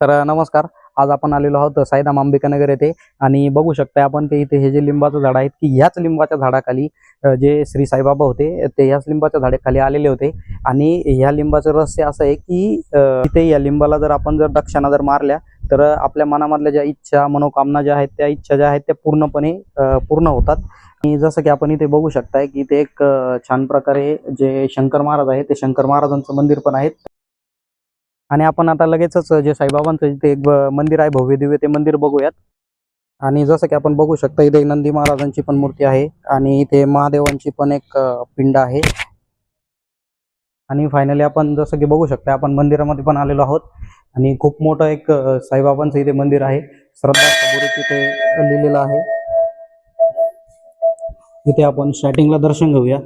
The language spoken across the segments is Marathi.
तर नमस्कार. आज आपण आलेलो आहोत साईदाम अंबिकानगर येथे आणि बघू शकता आपण ते इथे हे जे लिंबाचं झाड आहेत की ह्याच लिंबाच्या झाडाखाली जे श्री साईबाबा होते ते ह्याच लिंबाच्या झाडाखाली आलेले होते. आणि ह्या लिंबाचं रहस्य असं आहे की इथे या लिंबाला जर आपण जर दक्षिणा जर मारल्या तर आपल्या मनामधल्या ज्या इच्छा मनोकामना ज्या आहेत त्या इच्छा ज्या आहेत त्या पूर्णपणे पूर्ण होतात. आणि जसं की आपण इथे बघू शकताय की ते एक छान प्रकारे जे शंकर महाराज आहे ते शंकर महाराजांचं मंदिर पण आहेत. आणि आपण आता लगेचच जे साईबाबांचं जिथे एक मंदिर आहे भव्य दिव्य ते मंदिर बघूयात. आणि जसं की आपण बघू शकता इथे नंदी महाराजांची पण मूर्ती आहे आणि इथे महादेवांची पण एक पिंड आहे. आणि फायनली आपण जसं की बघू शकता आपण मंदिरामध्ये पण आलेलो आहोत. आणि खूप मोठं एक साईबाबांचं इथे मंदिर आहे. श्रद्धा तिथे लिहिलेलं आहे. इथे आपण स्टार्टिंगला दर्शन घेऊया.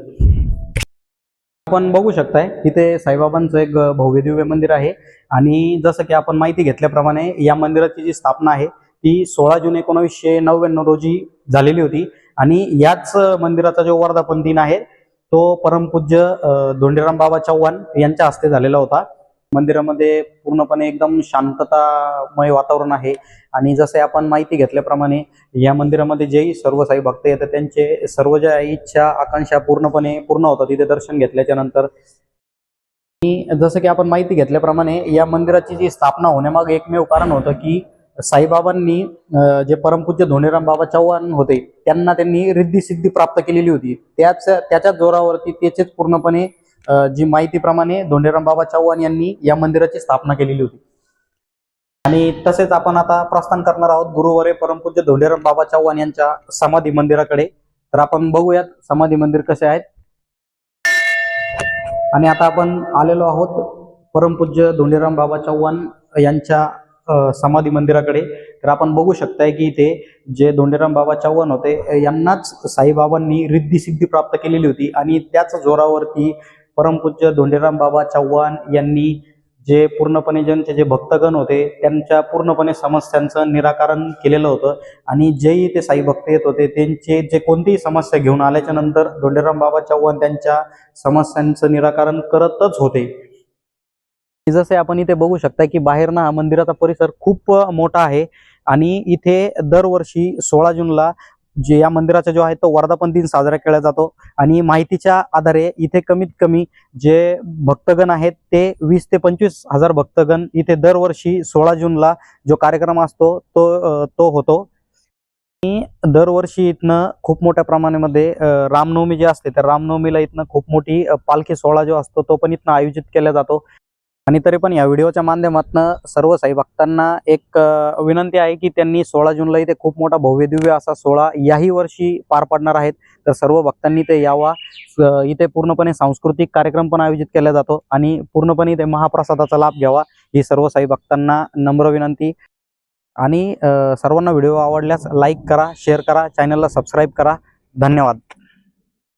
आपण बघू शकताय तिथे साईबाबांचं एक भव्य दिव्य मंदिर आहे. आणि जसं की आपण माहिती घेतल्याप्रमाणे या मंदिराची जी स्थापना आहे ती सोळा जून एकोणीसशे नव्याण्णव रोजी झालेली होती. आणि याच मंदिराचा जो वर्धापन दिन आहे तो परमपूज्य धोंडीराम बाबा चव्हाण यांच्या हस्ते झालेला होता. मंदिरामध्ये पूर्णपणे एकदम शांततामय वातावरण आहे. आणि जसे आपण माहिती घेतल्याप्रमाणे या मंदिरामध्ये जेही सर्व साई भक्त येतात त्यांचे सर्व ज्या इच्छा आकांक्षा पूर्णपणे पूर्ण होतात तिथे दर्शन घेतल्याच्या नंतर. जसं की आपण माहिती घेतल्याप्रमाणे या मंदिराची जी स्थापना होण्यामागे एकमेव कारण होतं की साईबाबांनी जे परमपूज्य धोनीराम बाबा चव्हाण होते त्यांना त्यांनी रिद्धी सिद्धी प्राप्त केलेली होती. त्याच त्याच्याच जोरावरती त्याचेच पूर्णपणे जी माहितीप्रमाणे धोंडेराम बाबा चव्हाण यांनी या मंदिराची स्थापना केलेली होती. आणि तसेच आपण आता प्रस्थान करणार आहोत गुरुवारे परमपूज्य धोंडेराम बाबा चव्हाण यांच्या समाधी मंदिराकडे. तर आपण बघूयात समाधी मंदिर कसे आहेत. आणि आता आपण आलेलो आहोत परमपूज्य धोंडेराम बाबा चव्हाण यांच्या समाधी मंदिराकडे. तर आपण बघू शकताय की इथे जे धोंडेराम बाबा चव्हाण होते यांनाच साईबाबांनी रिद्धी सिद्धी प्राप्त केलेली होती. आणि त्याच जोरावरती परमपूज्य धोंडीराम बाबा चव्हाण यांनी जे पूर्णपणे ज्यांचे जे भक्तगण होते त्यांच्या पूर्णपणे समस्यांचं निराकरण केलेलं होतं आणि जेही ते साई भक्त येत होते त्यांचे जे कोणतीही समस्या घेऊन आल्याच्यानंतर धोंडेराम बाबा चव्हाण त्यांच्या समस्यांचं निराकरण करतच होते. जसे आपण इथे बघू शकता की बाहेर ना हा मंदिराचा परिसर खूप मोठा आहे आणि इथे दरवर्षी सोळा जूनला जे या मंदिराचा जो आहे तो वर्धापन दिन साजरा केला जातो. आणि माहितीच्या आधारे इथे कमीत कमी जे भक्तगण आहेत ते वीस ते पंचवीस हजार भक्तगण इथे दरवर्षी सोळा जूनला जो कार्यक्रम असतो तो तो होतो. आणि दरवर्षी इथनं खूप मोठ्या प्रमाणामध्ये रामनवमी जी असते तर रामनवमीला इथनं खूप मोठी पालखी सोहळा जो असतो तो पण इथनं आयोजित केला जातो. आणि तरी पण या व्हिडिओच्या माध्यमातून सर्व साई भक्तांना एक विनंती आहे की त्यांनी सोळा जूनला इथे खूप मोठा भव्य दिव्य असा सोहळा याही वर्षी पार पडणार आहेत. तर सर्व भक्तांनी ते यावा. इथे पूर्णपणे सांस्कृतिक कार्यक्रम पण आयोजित केला जातो आणि पूर्णपणे इथे महाप्रसादाचा लाभ घ्यावा ही सर्व साई भक्तांना नम्र विनंती. आणि सर्वांना व्हिडिओ आवडल्यास लाईक करा शेअर करा चॅनलला सबस्क्राईब करा. धन्यवाद.